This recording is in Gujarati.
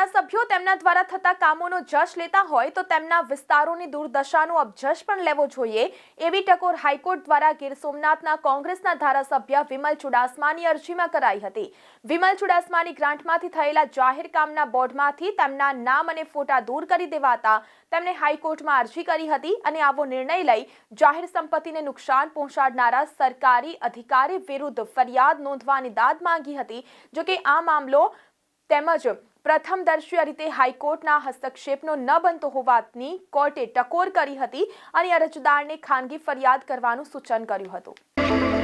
ધારાસભ્યો તેમના દ્વારા થતા કામોનો જશ લેતા હોય તો તેમના વિસ્તારોની દુર્દશાનો અબજશ પણ લેવો જોઈએ. એવી ટકોર હાઈકોર્ટ દ્વારા ગીર સોમનાથના કોંગ્રેસના ધારાસભ્ય વિમલ ચુડાસમાની અરજીમાં કરાઈ હતી. વિમલ ચુડાસમાની ગ્રાન્ટમાંથી થયેલા જાહેર કામના બોર્ડમાંથી તેમના નામ અને ફોટા દૂર કરી દેવાતા તેમણે હાઈકોર્ટમાં અરજી કરી હતી અને આવો નિર્ણય લઈ જાહેર સંપત્તિને નુકસાન પહોંચાડનારા સરકારી અધિકારી વિરુદ્ધ ફરિયાદ નોંધવાની દાદ માંગી હતી. જોકે આ મામલો તેમજ પ્રથમદર્શીય રીતે હાઈકોર્ટના હસ્તક્ષેપનો ન બનતો હોવાની કોર્ટે ટકોર કરી હતી અને અરજદારને ખાનગી ફરિયાદ કરવાનું સૂચન કર્યું હતું.